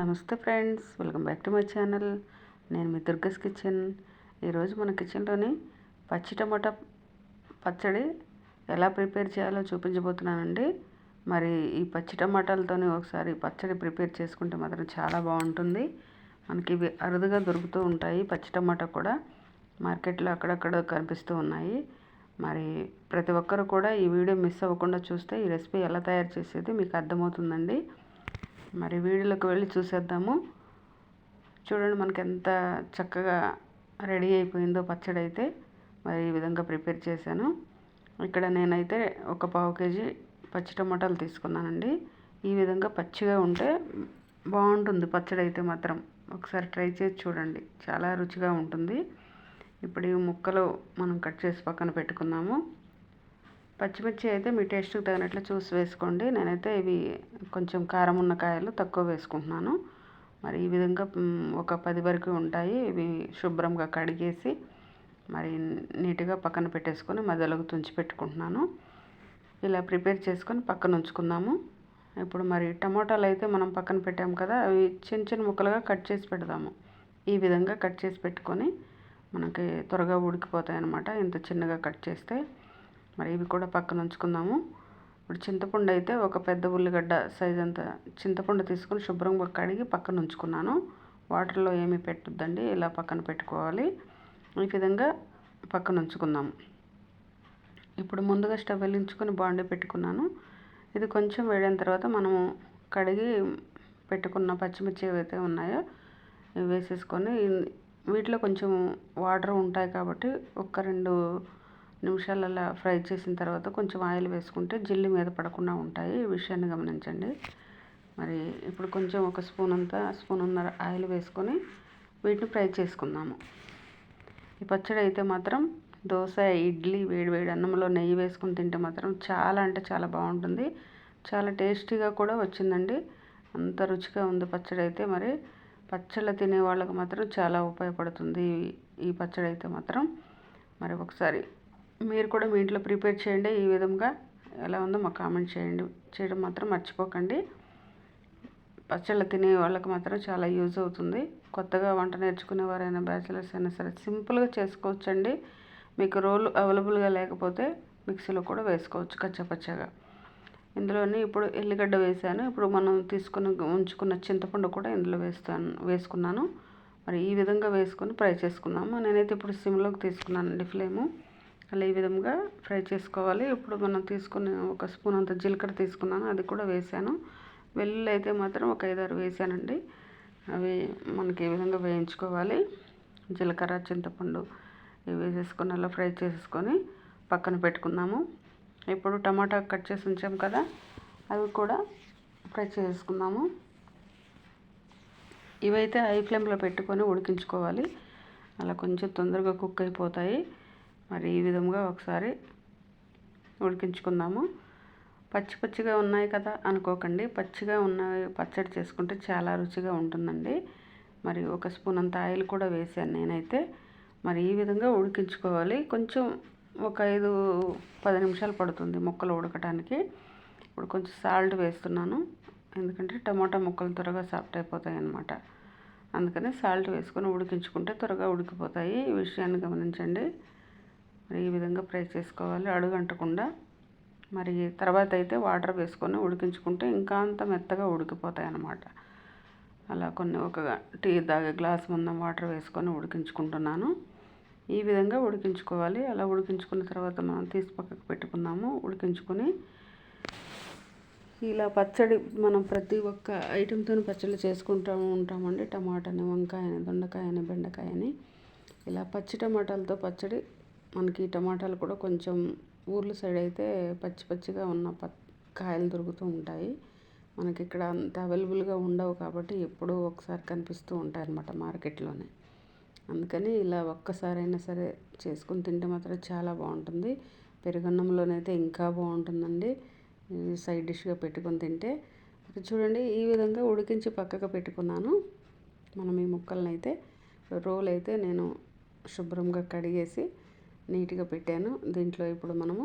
నమస్తే friends welcome back to my channel. నేను మీ దుర్గస్ కిచెన్. ఈరోజు మన కిచెన్లోని పచ్చి టమాటా పచ్చడి ఎలా ప్రిపేర్ చేయాలో చూపించబోతున్నానండి. మరి ఈ పచ్చి టమాటాలతోని ఒకసారి పచ్చడి ప్రిపేర్ చేసుకుంటే మాత్రం చాలా బాగుంటుంది. మనకి ఇవి అరుదుగా దొరుకుతూ ఉంటాయి పచ్చి టమాటా కూడా మార్కెట్లో అక్కడక్కడ కనిపిస్తూ ఉన్నాయి. మరి ప్రతి ఒక్కరు కూడా ఈ వీడియో మిస్ అవ్వకుండా చూస్తే ఈ రెసిపీ ఎలా తయారు చేసేది మీకు అర్థమవుతుందండి. మరి వీడియోలోకి వెళ్ళి చూసేద్దాము. చూడండి మనకి ఎంత చక్కగా రెడీ అయిపోయిందో పచ్చడి అయితే మరి ఈ విధంగా ప్రిపేర్ చేశాను. ఇక్కడ నేనైతే ఒక పావు కేజీ పచ్చి టమాటాలు తీసుకున్నానండి. ఈ విధంగా పచ్చిగా ఉంటే బాగుంటుంది పచ్చడి అయితే మాత్రం. ఒకసారి ట్రై చేసి చూడండి. చాలా రుచిగా ఉంటుంది. ఇప్పుడు ఈ ముక్కలు మనం కట్ చేసి పక్కన పెట్టుకున్నాము పచ్చిమిర్చి అయితే మీ టేస్ట్కి తగినట్లు చూసి వేసుకోండి. నేనైతే ఇవి కొంచెం కారం ఉన్న కాయలు తక్కువ వేసుకుంటున్నాను. మరి ఈ విధంగా ఒక పది వరకు ఉంటాయి. ఇవి శుభ్రంగా కడిగేసి మరి నీట్గా పక్కన పెట్టేసుకొని మధ్యలోకి తుంచి పెట్టుకుంటున్నాను. ఇలా ప్రిపేర్ చేసుకొని పక్కన ఉంచుకుందాము. ఇప్పుడు మరి టమాటాలు అయితే మనం పక్కన పెట్టాము కదా అవి చిన్న చిన్న ముక్కలుగా కట్ చేసి పెడదాము. ఈ విధంగా కట్ చేసి పెట్టుకొని మనకి త్వరగా ఉడికిపోతాయి అన్నమాట. ఇంత చిన్నగా కట్ చేస్తే మరి ఇవి కూడా పక్కన ఉంచుకుందాము. ఇప్పుడు చింతపండు అయితే ఒక పెద్ద ఉల్లిగడ్డ సైజ్ అంత చింతపండు తీసుకొని శుభ్రంగా కడిగి పక్కన ఉంచుకున్నాను. వాటర్లో ఏమీ పెట్టొద్దండి ఇలా పక్కన పెట్టుకోవాలి. ఈ విధంగా పక్కన ఉంచుకుందాము. ఇప్పుడు ముందుగా స్టవ్ వెలించుకొని బాండీ పెట్టుకున్నాను. ఇది కొంచెం వేడిన తర్వాత మనము కడిగి పెట్టుకున్న పచ్చిమిర్చి ఏవైతే ఉన్నాయో ఇవి వేసేసుకొని వీటిలో కొంచెం వాటర్ ఉంటాయి కాబట్టి ఒక రెండు నిమిషాలు అలా ఫ్రై చేసిన తర్వాత కొంచెం ఆయిల్ వేసుకుంటే జిల్లి మీద పడకుండా ఉంటాయి. ఈ విషయాన్ని గమనించండి. మరి ఇప్పుడు కొంచెం ఒక స్పూన్ అంతా స్పూన్ ఉన్న ఆయిల్ వేసుకొని వీటిని ఫ్రై చేసుకుందాము. ఈ పచ్చడి అయితే మాత్రం దోశ ఇడ్లీ వేడి వేడి అన్నంలో నెయ్యి వేసుకుని తింటే మాత్రం చాలా అంటే చాలా బాగుంటుంది. చాలా టేస్టీగా కూడా వచ్చిందండి. అంత రుచిగా ఉంది పచ్చడి అయితే మరి. పచ్చళ్ళు తినే వాళ్ళకి మాత్రం చాలా ఉపయోగపడుతుంది ఈ పచ్చడి అయితే మాత్రం. మరి ఒకసారి మీరు కూడా మీ ఇంట్లో ప్రిపేర్ చేయండి. ఈ విధంగా ఎలా ఉందో మాకు కామెంట్ చేయండి. చేయడం మాత్రం మర్చిపోకండి. పచ్చళ్ళు తినే వాళ్ళకి మాత్రం చాలా యూజ్ అవుతుంది. కొత్తగా వంట నేర్చుకునే వారైనా బ్యాచిలర్స్ అయినా సరే సింపుల్గా చేసుకోవచ్చండి. మీకు రోలు అవైలబుల్గా లేకపోతే మిక్సీలో కూడా వేసుకోవచ్చు కచ్చపచ్చగా. ఇందులోని ఇప్పుడు ఎల్లిగడ్డ వేసాను. ఇప్పుడు మనం తీసుకున్న ఉంచుకున్న చింతపండు కూడా ఇందులో వేస్తాను వేసుకున్నాను. మరి ఈ విధంగా వేసుకొని ఫ్రై చేసుకున్నాము నేనైతే ఇప్పుడు సిమ్లోకి తీసుకున్నానండి ఫ్లేము. అలా ఈ విధంగా ఫ్రై చేసుకోవాలి. ఇప్పుడు మనం తీసుకున్న ఒక స్పూన్ అంత జీలకర్ర తీసుకున్నాను. అది కూడా వేసాను. వెల్లుల్లి అయితే మాత్రం ఒక ఐదారు వేసానండి. అవి మనకి ఏ విధంగా వేయించుకోవాలి? జీలకర్ర చింతపండు ఇవి వేసేసుకొని అలా ఫ్రై చేసుకొని పక్కన పెట్టుకుందాము. ఇప్పుడు టమాటా కట్ చేసి ఉంచాం కదా అవి కూడా ఫ్రై చేసుకుందాము. ఇవైతే హై ఫ్లేమ్లో పెట్టుకొని ఉడికించుకోవాలి. అలా కొంచెం తొందరగా కుక్ అయిపోతాయి. మరి ఈ విధంగా ఒకసారి ఉడికించుకుందాము. పచ్చి పచ్చిగా ఉన్నాయి కదా అనుకోకండి. పచ్చిగా ఉన్న పచ్చడి చేసుకుంటే చాలా రుచిగా ఉంటుందండి. మరి ఒక స్పూన్ అంత ఆయిల్ కూడా వేసాను నేనైతే. మరి ఈ విధంగా ఉడికించుకోవాలి. కొంచెం ఒక ఐదు పది నిమిషాలు పడుతుంది ముక్కలు ఉడకటానికి. ఇప్పుడు కొంచెం సాల్ట్ వేస్తున్నాను. ఎందుకంటే టమాటా ముక్కలు త్వరగా సాఫ్ట్ అయిపోతాయి అన్నమాట. అందుకని సాల్ట్ వేసుకొని ఉడికించుకుంటే త్వరగా ఉడికిపోతాయి. ఈ విషయాన్ని గమనించండి. మరి ఈ విధంగా ఫ్రై చేసుకోవాలి. అడుగంటకుండా మరి తర్వాత అయితే వాటర్ వేసుకొని ఉడికించుకుంటే ఇంకా అంత మెత్తగా ఉడికిపోతాయి అన్నమాట అలా కొన్ని ఒక టీ తాగే గ్లాస్ ముందం వాటర్ వేసుకొని ఉడికించుకుంటున్నాను. ఈ విధంగా ఉడికించుకోవాలి. అలా ఉడికించుకున్న తర్వాత మనం తీసి పక్కకు పెట్టుకున్నాము ఉడికించుకొని ఇలా పచ్చడి మనం ప్రతి ఒక్క ఐటెంతో పచ్చడి చేసుకుంటూ ఉంటామండి. టమాటాని వంకాయని దొండకాయని బెండకాయని. ఇలా పచ్చి టమాటాలతో పచ్చడి మనకి టమాటాలు కూడా కొంచెం ఊర్ల సైడ్ అయితే పచ్చి పచ్చిగా ఉన్న ప కాయలు దొరుకుతూ ఉంటాయి. మనకి ఇక్కడ అంత అవైలబుల్గా ఉండవు కాబట్టి ఎప్పుడూ ఒకసారి కనిపిస్తూ ఉంటాయి అన్నమాట మార్కెట్లోనే. అందుకని ఇలా ఒక్కసారైనా సరే చేసుకుని తింటే మాత్రం చాలా బాగుంటుంది. పెరుగన్నంలోనైతే ఇంకా బాగుంటుందండి. సైడ్ డిష్గా పెట్టుకొని తింటే. చూడండి ఈ విధంగా ఉడికించి పక్కకు పెట్టుకున్నాను. మనం ఈ ముక్కలను అయితే రోల్ అయితే నేను శుభ్రంగా కడిగేసి నీట్గా పెట్టాను. దీంట్లో ఇప్పుడు మనము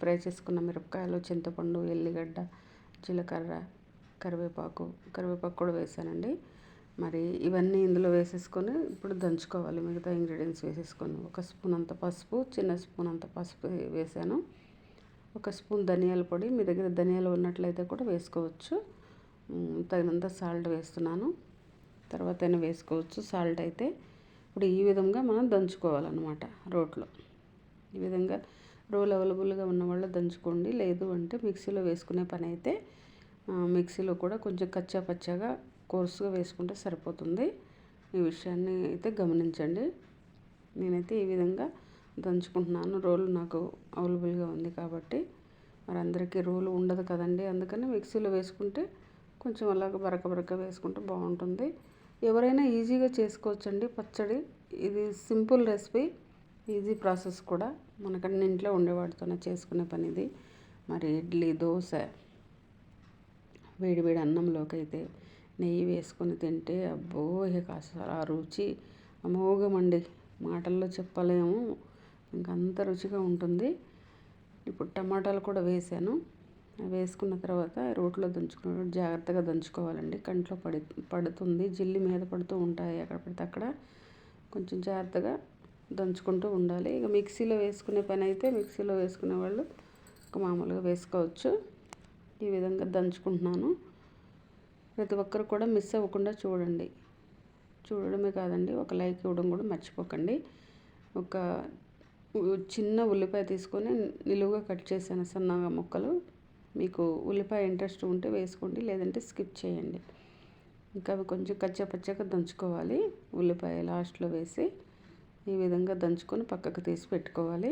ఫ్రై చేసుకున్న మిరపకాయలు చింతపండు ఎల్లిగడ్డ జీలకర్ర కరివేపాకు కరివేపాకు కూడా వేసానండి. మరి ఇవన్నీ ఇందులో వేసేసుకొని ఇప్పుడు దంచుకోవాలి. మిగతా ఇంగ్రీడియంట్స్ వేసేసుకొని ఒక స్పూన్ అంత పసుపు చిన్న స్పూన్ అంత పసుపు వేసాను. ఒక స్పూన్ ధనియాల పొడి మీ దగ్గర ధనియాలు ఉన్నట్లయితే కూడా వేసుకోవచ్చు. తగినంత సాల్ట్ వేస్తున్నాను. తర్వాత అయినా వేసుకోవచ్చు. సాల్ట్ అయితే ఇప్పుడు ఈ విధంగా మనం దంచుకోవాలన్నమాట రోట్లో. ఈ విధంగా రోల్ అవైలబుల్గా ఉన్న వాళ్ళు దంచుకోండి. లేదు అంటే మిక్సీలో వేసుకునే పని అయితే మిక్సీలో కూడా కొంచెం కచ్చా పచ్చాగా కోర్సుగా వేసుకుంటే సరిపోతుంది. ఈ విషయాన్ని అయితే గమనించండి. నేనైతే ఈ విధంగా దంచుకుంటున్నాను. రోలు నాకు అవైలబుల్గా ఉంది కాబట్టి. మరి అందరికీ రోలు ఉండదు కదండి. అందుకని మిక్సీలో వేసుకుంటే కొంచెం అలాగ బరక బరక వేసుకుంటే బాగుంటుంది. ఎవరైనా ఈజీగా చేసుకోవచ్చండి పచ్చడి. ఇది సింపుల్ రెసిపీ. ఈజీ ప్రాసెస్ కూడా మనకన్నీ ఇంట్లో ఉండేవాడితోనే చేసుకునే పని ఇది మరి ఇడ్లీ దోశ వేడి వేడి అన్నంలోకి అయితే నెయ్యి వేసుకొని తింటే అబ్బో ఇక అసలు ఆ రుచి అమోఘమండి. మాటల్లో చెప్పలేము. ఇంక అంత రుచిగా ఉంటుంది. ఇప్పుడు టమాటాలు కూడా వేసాను. వేసుకున్న తర్వాత రోట్లో దంచుకున్నప్పుడు జాగ్రత్తగా దంచుకోవాలండి. కంట్లో పడి పడుతుంది. జిల్లి మీద పడుతూ ఉంటాయి. అక్కడ పడితే అక్కడ కొంచెం జాగ్రత్తగా దంచుకుంటూ ఉండాలి. ఇక మిక్సీలో వేసుకునే పని అయితే మిక్సీలో వేసుకునే వాళ్ళు ఒక మామూలుగా వేసుకోవచ్చు. ఈ విధంగా దంచుకుంటున్నాను. ప్రతి ఒక్కరు కూడా మిస్ అవ్వకుండా చూడండి. చూడడమే కాదండి ఒక లైక్ ఇవ్వడం కూడా మర్చిపోకండి. ఒక చిన్న ఉల్లిపాయ తీసుకొని నిలువుగా కట్ చేశాను సన్నగా ముక్కలు. మీకు ఉల్లిపాయ ఇంట్రెస్ట్ ఉంటే వేసుకోండి లేదంటే స్కిప్ చేయండి. ఇంకా అవి కొంచెం కచ్చపచ్చగా దంచుకోవాలి. ఉల్లిపాయ లాస్ట్లో వేసి ఈ విధంగా దంచుకొని పక్కకు తీసి పెట్టుకోవాలి.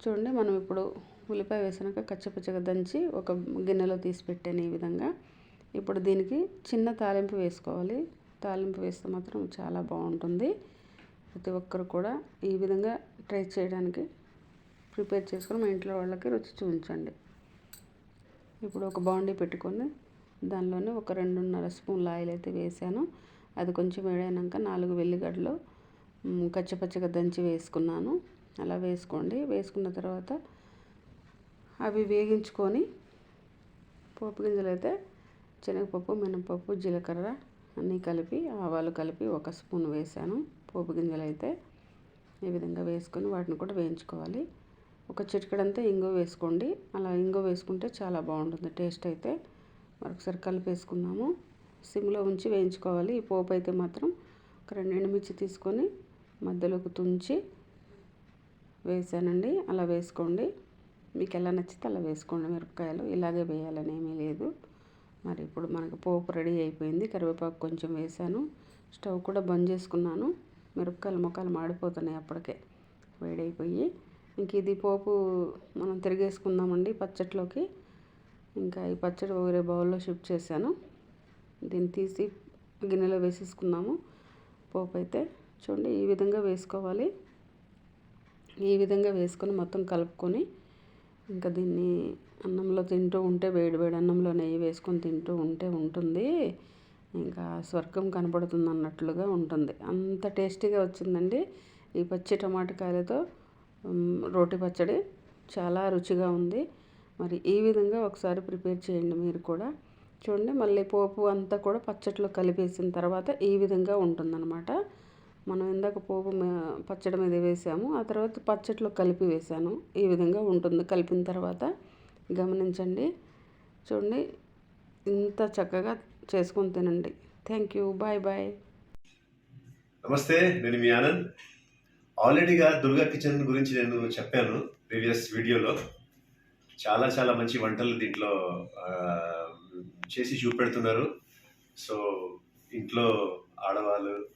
చూడండి మనం ఇప్పుడు ఉల్లిపాయ వేసినాక కచ్చపచ్చగా దంచి ఒక గిన్నెలో తీసి పెట్టాను ఈ విధంగా. ఇప్పుడు దీనికి చిన్న తాలింపు వేసుకోవాలి. తాలింపు వేస్తే మాత్రం చాలా బాగుంటుంది. ప్రతి ఒక్కరు కూడా ఈ విధంగా ట్రై చేయడానికి ప్రిపేర్ చేసుకొని మా ఇంట్లో వాళ్ళకి రుచి చూపించండి. ఇప్పుడు ఒక బాండీ పెట్టుకొని దానిలోనే ఒక రెండున్నర స్పూన్ల ఆయిల్ అయితే వేసాను. అది కొంచెం వేడైనాక నాలుగు వెల్లిగడ్డలు కచ్చపచ్చగా దంచి వేసుకున్నాను. అలా వేసుకోండి. వేసుకున్న తర్వాత అవి వేగించుకొని పోపు గింజలు అయితే శనగపప్పు మినపప్పు జీలకర్ర అన్నీ కలిపి ఆవాలు కలిపి ఒక స్పూన్ వేసాను పోపు గింజలు అయితే ఈ విధంగా వేసుకొని వాటిని కూడా వేయించుకోవాలి. ఒక చిటికడంతా ఇంగువ వేసుకోండి. అలా ఇంగువ వేసుకుంటే చాలా బాగుంటుంది. టేస్ట్ అయితే మరొకసారి కలిపేసుకుందాము సిమ్లో ఉంచి వేయించుకోవాలి. ఈ పోపు అయితే మాత్రం ఒక రెండు ఎండుమిర్చి తీసుకొని మధ్యలోకి తుంచి వేసానండి. అలా వేసుకోండి. మీకు ఎలా నచ్చితే అలా వేసుకోండి మిరపకాయలు. ఇలాగే వేయాలని ఏమీ లేదు. మరి ఇప్పుడు మనకు పోపు రెడీ అయిపోయింది. కరివేపాకు కొంచెం వేసాను. స్టవ్ కూడా బంద్ చేసుకున్నాను. మిరపకాయలు మొక్కలు మాడిపోతున్నాయి అప్పటికే. వేడైపోయి ఇంక ఇది పోపు మనం తిరిగేసుకుందామండి పచ్చట్లోకి. ఇంకా ఈ పచ్చడి వేరే బౌల్లో షిఫ్ట్ చేశాను. దీన్ని తీసి గిన్నెలో వేసేసుకున్నాము పోపు అయితే చూడండి ఈ విధంగా వేసుకోవాలి. ఈ విధంగా వేసుకొని మొత్తం కలుపుకొని ఇంకా దీన్ని అన్నంలో తింటూ ఉంటే వేడి వేడి అన్నంలో నెయ్యి వేసుకొని తింటూ ఉంటే ఉంటుంది. ఇంకా స్వర్గం కనపడుతుంది అన్నట్లుగా ఉంటుంది. అంత టేస్టీగా వచ్చిందండి. ఈ పచ్చి టమాటకాయలతో రోటి పచ్చడి చాలా రుచిగా ఉంది. మరి ఈ విధంగా ఒకసారి ప్రిపేర్ చేయండి మీరు కూడా. చూడండి మళ్ళీ పోపు అంతా కూడా పచ్చట్లో కలిపేసిన తర్వాత ఈ విధంగా ఉంటుందన్నమాట. మనం ఇందాక పోపు పచ్చడి మీద వేసాము. ఆ తర్వాత పచ్చట్లో కలిపి వేసాను. ఈ విధంగా ఉంటుంది. కలిపిన తర్వాత గమనించండి. చూడండి. ఇంత చక్కగా చేసుకొని తినండి. థ్యాంక్ యూ బాయ్ బాయ్ నమస్తే. నేను మీ ఆనంద్. ఆల్రెడీగా దుర్గా కిచెన్ గురించి నేను చెప్పాను ప్రీవియస్ వీడియోలో. చాలా చాలా మంచి వంటలు దీంట్లో చేసి చూపెడుతున్నారు. సో ఇంట్లో ఆడవాళ్ళు